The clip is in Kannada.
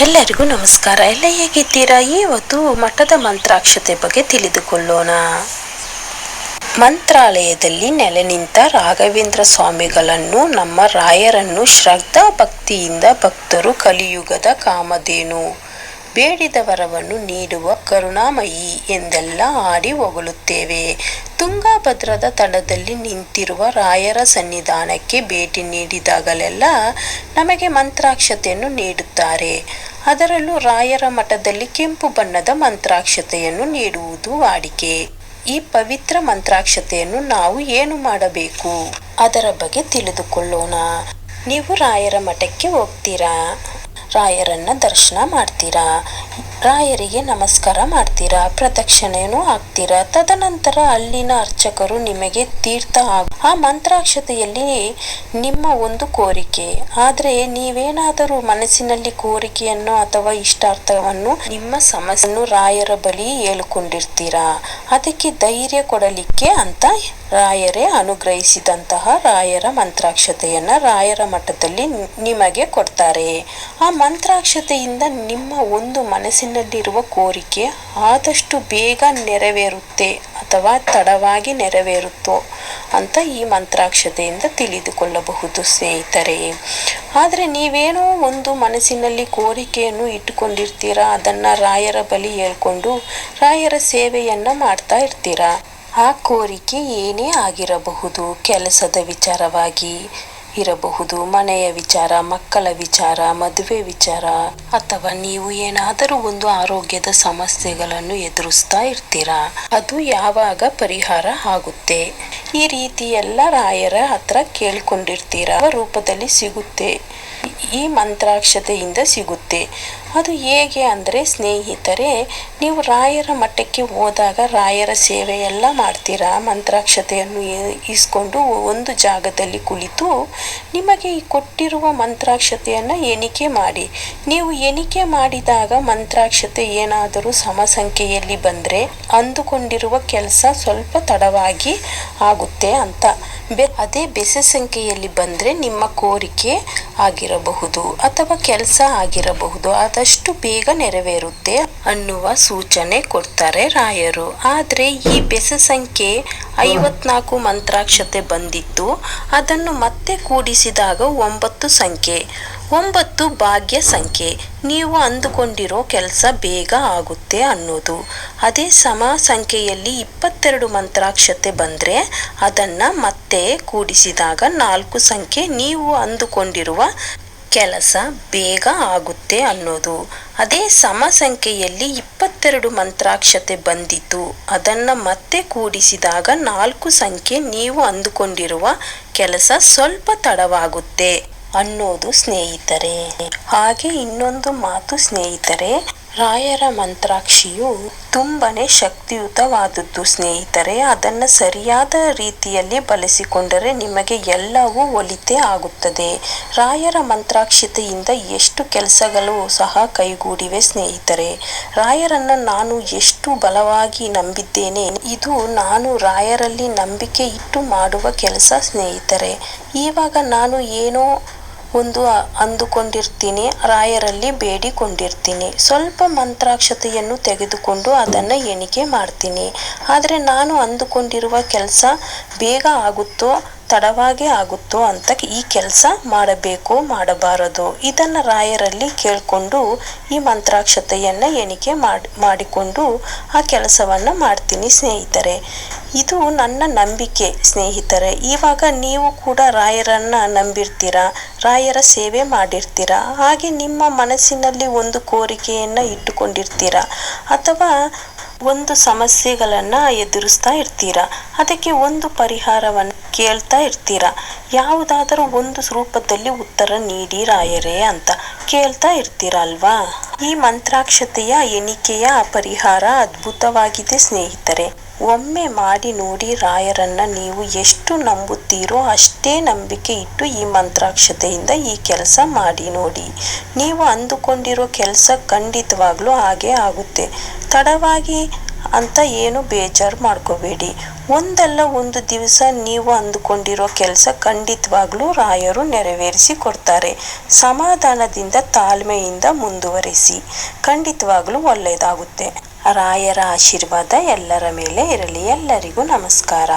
ಎಲ್ಲರಿಗೂ ನಮಸ್ಕಾರ. ಎಲ್ಲ ಹೇಗಿದ್ದೀರಾ? ಇವತ್ತು ಮಠದ ಮಂತ್ರಾಕ್ಷತೆ ಬಗ್ಗೆ ತಿಳಿದುಕೊಳ್ಳೋಣ. ಮಂತ್ರಾಲಯದಲ್ಲಿ ನೆಲೆ ನಿಂತ ರಾಘವೇಂದ್ರ ಸ್ವಾಮಿಗಳನ್ನು, ನಮ್ಮ ರಾಯರನ್ನು ಶ್ರದ್ಧಾ ಭಕ್ತಿಯಿಂದ ಭಕ್ತರು ಕಲಿಯುಗದ ಕಾಮಧೇನು. ಬೇಡಿದ ವರವನ್ನು ನೀಡುವ ಕರುಣಾಮಯಿ ಎಂದೆಲ್ಲ ಆಡಿ ಹೊಗಳುತ್ತೇವೆ. ತುಂಗಾಭದ್ರದ ತಡದಲ್ಲಿ ನಿಂತಿರುವ ರಾಯರ ಸನ್ನಿಧಾನಕ್ಕೆ ಭೇಟಿ ನೀಡಿದಾಗಲೆಲ್ಲ ನಮಗೆ ಮಂತ್ರಾಕ್ಷತೆಯನ್ನು ನೀಡುತ್ತಾರೆ. ಅದರಲ್ಲೂ ರಾಯರ ಮಠದಲ್ಲಿ ಕೆಂಪು ಬಣ್ಣದ ಮಂತ್ರಾಕ್ಷತೆಯನ್ನು ನೀಡುವುದು ವಾಡಿಕೆ. ಈ ಪವಿತ್ರ ಮಂತ್ರಾಕ್ಷತೆಯನ್ನು ನಾವು ಏನು ಮಾಡಬೇಕು? ಅದರ ಬಗ್ಗೆ ತಿಳಿದುಕೊಳ್ಳೋಣ. ನೀವು ರಾಯರ ಮಠಕ್ಕೆ ಹೋಗ್ತೀರಾ? ರಾಯರನ್ನ ದರ್ಶನ ಮಾಡ್ತೀರಾ? ರಾಯರಿಗೆ ನಮಸ್ಕಾರ ಮಾಡ್ತೀರಾ? ಪ್ರದಕ್ಷಿಣೆಯನ್ನು ಹಾಕ್ತೀರಾ? ತದನಂತರ ಅಲ್ಲಿನ ಅರ್ಚಕರು ನಿಮಗೆ ತೀರ್ಥ ಹಾಗೂ ಆ ಮಂತ್ರಾಕ್ಷತೆಯಲ್ಲಿ ನಿಮ್ಮ ಒಂದು ಕೋರಿಕೆ. ಆದರೆ ನೀವೇನಾದರೂ ಮನಸ್ಸಿನಲ್ಲಿ ಕೋರಿಕೆಯನ್ನು ಅಥವಾ ಇಷ್ಟಾರ್ಥವನ್ನು ನಿಮ್ಮ ಸಮಸ್ಯೆಯನ್ನು ರಾಯರ ಬಳಿ ಹೇಳಿಕೊಂಡಿರ್ತೀರಾ? ಅದಕ್ಕೆ ಧೈರ್ಯ ಕೊಡಲಿಕ್ಕೆ ಅಂತ ರಾಯರೇ ಅನುಗ್ರಹಿಸಿದಂತಹ ರಾಯರ ಮಂತ್ರಾಕ್ಷತೆಯನ್ನ ರಾಯರ ಮಠದಲ್ಲಿ ನಿಮಗೆ ಕೊಡ್ತಾರೆ. ಆ ಮಂತ್ರಾಕ್ಷತೆಯಿಂದ ನಿಮ್ಮ ಒಂದು ಮನಸ್ಸಿನಲ್ಲಿರುವ ಕೋರಿಕೆ ಆದಷ್ಟು ಬೇಗ ನೆರವೇರುತ್ತೆ ಅಥವಾ ತಡವಾಗಿ ನೆರವೇರುತ್ತೋ ಅಂತ ಈ ಮಂತ್ರಾಕ್ಷತೆಯಿಂದ ತಿಳಿದುಕೊಳ್ಳಬಹುದು ಸ್ನೇಹಿತರೆ. ಆದರೆ ನೀವೇನೋ ಒಂದು ಮನಸ್ಸಿನಲ್ಲಿ ಕೋರಿಕೆಯನ್ನು ಇಟ್ಟುಕೊಂಡಿರ್ತೀರಾ? ಅದನ್ನು ರಾಯರ ಬಳಿ ಹೇಳ್ಕೊಂಡು ರಾಯರ ಸೇವೆಯನ್ನು ಮಾಡ್ತಾ ಇರ್ತೀರಾ? ಆ ಕೋರಿಕೆ ಏನೇ ಆಗಿರಬಹುದು ಕೆಲಸದ ವಿಚಾರವಾಗಿ. ಇರಬಹುದು, ಮನೆಯ ವಿಚಾರ, ಮಕ್ಕಳ ವಿಚಾರ, ಮದುವೆ ವಿಚಾರ, ಅಥವಾ ನೀವು ಏನಾದರೂ ಒಂದು ಆರೋಗ್ಯದ ಸಮಸ್ಯೆಗಳನ್ನು ಎದುರಿಸ್ತಾ ಇರ್ತೀರಾ? ಅದು ಯಾವಾಗ ಪರಿಹಾರ ಆಗುತ್ತೆ? ಈ ರೀತಿ ಎಲ್ಲ ರಾಯರ ಹತ್ರ ಕೇಳ್ಕೊಂಡಿರ್ತೀರಾ? ರೂಪದಲ್ಲಿ ಸಿಗುತ್ತೆ? ಈ ಮಂತ್ರಾಕ್ಷತೆಯಿಂದ ಸಿಗುತ್ತೆ. ಅದು ಹೇಗೆ ಅಂದರೆ ಸ್ನೇಹಿತರೆ, ನೀವು ರಾಯರ ಮಠಕ್ಕೆ ಹೋದಾಗ ರಾಯರ ಸೇವೆ ಎಲ್ಲ ಮಾಡ್ತೀರಾ? ಮಂತ್ರಾಕ್ಷತೆಯನ್ನು ಇಸ್ಕೊಂಡು ಒಂದು ಜಾಗದಲ್ಲಿ ಕುಳಿತು ನಿಮಗೆ ಈ ಕೊಟ್ಟಿರುವ ಮಂತ್ರಾಕ್ಷತೆಯನ್ನು ಎಣಿಕೆ ಮಾಡಿ. ನೀವು ಎಣಿಕೆ ಮಾಡಿದಾಗ ಮಂತ್ರಾಕ್ಷತೆ ಏನಾದರೂ ಸಮಸಂಖ್ಯೆಯಲ್ಲಿ ಬಂದರೆ ಅಂದುಕೊಂಡಿರುವ ಕೆಲಸ ಸ್ವಲ್ಪ ತಡವಾಗಿ ಆಗುತ್ತೆ ಅಂತ. ಬೆ, ಅದೇ ಬೆಸೆ ಸಂಖ್ಯೆಯಲ್ಲಿ ಬಂದರೆ ನಿಮ್ಮ ಕೋರಿಕೆ ಆಗಿರಬಹುದು ಅಥವಾ ಕೆಲಸ ಆಗಿರಬಹುದು. ಆದಷ್ಟು ಬೇಗ ನೆರವೇರುತ್ತೆ ಅನ್ನುವ ಸೂಚನೆ ಕೊಡ್ತಾರೆ ರಾಯರು. ಆದರೆ ಈ ಬೆಸ ಸಂಖ್ಯೆ ಐವತ್ನಾಲ್ಕು ಮಂತ್ರಾಕ್ಷತೆ ಬಂದಿತ್ತು. ಅದನ್ನು ಮತ್ತೆ ಕೂಡಿಸಿದಾಗ ಒಂಬತ್ತು ಸಂಖ್ಯೆ. ಒಂಬತ್ತು ಭಾಗ್ಯ ಸಂಖ್ಯೆ. ನೀವು ಅಂದುಕೊಂಡಿರೋ ಕೆಲಸ ಬೇಗ ಆಗುತ್ತೆ ಅನ್ನೋದು. ಅದೇ ಸಮ ಸಂಖ್ಯೆಯಲ್ಲಿ ಇಪ್ಪತ್ತೆರಡು ಮಂತ್ರಾಕ್ಷತೆ ಬಂದರೆ ಅದನ್ನು ಮತ್ತೆ ಕೂಡಿಸಿದಾಗ ನಾಲ್ಕು ಸಂಖ್ಯೆ ನೀವು ಅಂದುಕೊಂಡಿರುವ ಕೆಲಸ ಬೇಗ ಆಗುತ್ತೆ ಅನ್ನೋದು. ಅದೇ ಸಮ ಸಂಖ್ಯೆಯಲ್ಲಿ ಇಪ್ಪತ್ತೆರಡು ಮಂತ್ರಾಕ್ಷತೆ ಬಂದಿತು ಅದನ್ನು ಮತ್ತೆ ಕೂಡಿಸಿದಾಗ ನಾಲ್ಕು ಸಂಖ್ಯೆ ನೀವು ಅಂದುಕೊಂಡಿರುವ ಕೆಲಸ ಸ್ವಲ್ಪ ತಡವಾಗುತ್ತೆ ಅನ್ನೋದು ಸ್ನೇಹಿತರೆ. ಹಾಗೆ ಇನ್ನೊಂದು ಮಾತು ಸ್ನೇಹಿತರೆ ರಾಯರ ಮಂತ್ರಾಕ್ಷಿಯು ತುಂಬನೇ ಶಕ್ತಿಯುತವಾದದ್ದು, ಸ್ನೇಹಿತರೆ. ಅದನ್ನು ಸರಿಯಾದ ರೀತಿಯಲ್ಲಿ ಬಳಸಿಕೊಂಡರೆ ನಿಮಗೆ ಎಲ್ಲವೂ ಒಲಿತೆ ಆಗುತ್ತದೆ. ರಾಯರ ಮಂತ್ರಾಕ್ಷತೆಯಿಂದ ಎಷ್ಟು ಕೆಲಸಗಳು ಸಹ ಕೈಗೂಡಿವೆ, ಸ್ನೇಹಿತರೆ. ರಾಯರನ್ನು ನಾನು ಎಷ್ಟು ಬಲವಾಗಿ ನಂಬಿದ್ದೇನೆ, ಇದು ನಾನು ರಾಯರಲ್ಲಿ ನಂಬಿಕೆ ಇಟ್ಟು ಮಾಡುವ ಕೆಲಸ, ಸ್ನೇಹಿತರೆ. ಇವಾಗ ನಾನು ಏನೋ ಒಂದು ಅಂದುಕೊಂಡಿರ್ತೀನಿ, ರಾಯರಲ್ಲಿ ಬೇಡಿಕೊಂಡಿರ್ತೀನಿ. ಸ್ವಲ್ಪ ಮಂತ್ರಾಕ್ಷತೆಯನ್ನು ತೆಗೆದುಕೊಂಡು ಅದನ್ನು ಎಣಿಕೆ ಮಾಡ್ತೀನಿ. ಆದರೆ ನಾನು ಅಂದುಕೊಂಡಿರುವ ಕೆಲಸ ಬೇಗ ಆಗುತ್ತೋ, ತಡವಾಗಿ ಆಗುತ್ತೋ ಅಂತ ಈ ಕೆಲಸ ಮಾಡಬೇಕು, ಮಾಡಬಾರದು, ಇದನ್ನು ರಾಯರಲ್ಲಿ ಕೇಳಿಕೊಂಡು ಈ ಮಂತ್ರಾಕ್ಷತೆಯನ್ನು ಎಣಿಕೆ ಮಾಡಿ, ಮಾಡಿಕೊಂಡು ಆ ಕೆಲಸವನ್ನು ಮಾಡ್ತೀನಿ ಸ್ನೇಹಿತರೆ. ಇದು ನನ್ನ ನಂಬಿಕೆ, ಸ್ನೇಹಿತರೆ. ಇವಾಗ ನೀವು ಕೂಡ ರಾಯರನ್ನ ನಂಬಿರ್ತೀರಾ? ರಾಯರ ಸೇವೆ ಮಾಡಿರ್ತೀರಾ? ಹಾಗೆ ನಿಮ್ಮ ಮನಸ್ಸಿನಲ್ಲಿ ಒಂದು ಕೋರಿಕೆಯನ್ನು ಇಟ್ಟುಕೊಂಡಿರ್ತೀರಾ? ಅಥವಾ ಒಂದು ಸಮಸ್ಯೆಗಳನ್ನು ಎದುರಿಸ್ತಾ ಇರ್ತೀರಾ? ಅದಕ್ಕೆ ಒಂದು ಪರಿಹಾರವನ್ನು ಕೇಳ್ತಾ ಇರ್ತೀರಾ? ಯಾವುದಾದರೂ ಒಂದು ರೂಪದಲ್ಲಿ ಉತ್ತರ ನೀಡಿ ರಾಯರೇ ಅಂತ ಕೇಳ್ತಾ ಇರ್ತೀರಾ ಅಲ್ವಾ ಈ ಮಂತ್ರಾಕ್ಷತೆಯ ಎಣಿಕೆಯ ಪರಿಹಾರ ಅದ್ಭುತವಾಗಿದೆ, ಸ್ನೇಹಿತರೆ. ಒಮ್ಮೆ ಮಾಡಿ ನೋಡಿ ರಾಯರನ್ನ ನೀವು ಎಷ್ಟು ನಂಬುತ್ತೀರೋ ಅಷ್ಟೇ ನಂಬಿಕೆ ಇಟ್ಟು ಈ ಮಂತ್ರಾಕ್ಷತೆಯಿಂದ ಈ ಕೆಲಸ ಮಾಡಿ ನೋಡಿ. ನೀವು ಅಂದುಕೊಂಡಿರೋ ಕೆಲಸ ಖಂಡಿತವಾಗ್ಲೂ ಹಾಗೆ ಆಗುತ್ತೆ. ತಡವಾಗಿ ಅಂತ ಏನು ಬೇಜಾರು ಮಾಡ್ಕೋಬೇಡಿ. ಒಂದಲ್ಲ ಒಂದು ದಿವಸ ನೀವು ಅಂದುಕೊಂಡಿರೋ ಕೆಲಸ ಖಂಡಿತವಾಗ್ಲೂ ರಾಯರು ನೆರವೇರಿಸಿ ಕೊಡ್ತಾರೆ. ಸಮಾಧಾನದಿಂದ ತಾಳ್ಮೆಯಿಂದ ಮುಂದುವರಿಸಿ. ಖಂಡಿತವಾಗ್ಲೂ ಒಳ್ಳೆಯದಾಗುತ್ತೆ. ರಾಯರ ಆಶೀರ್ವಾದ ಎಲ್ಲರ ಮೇಲೆ ಇರಲಿ. ಎಲ್ಲರಿಗೂ ನಮಸ್ಕಾರ.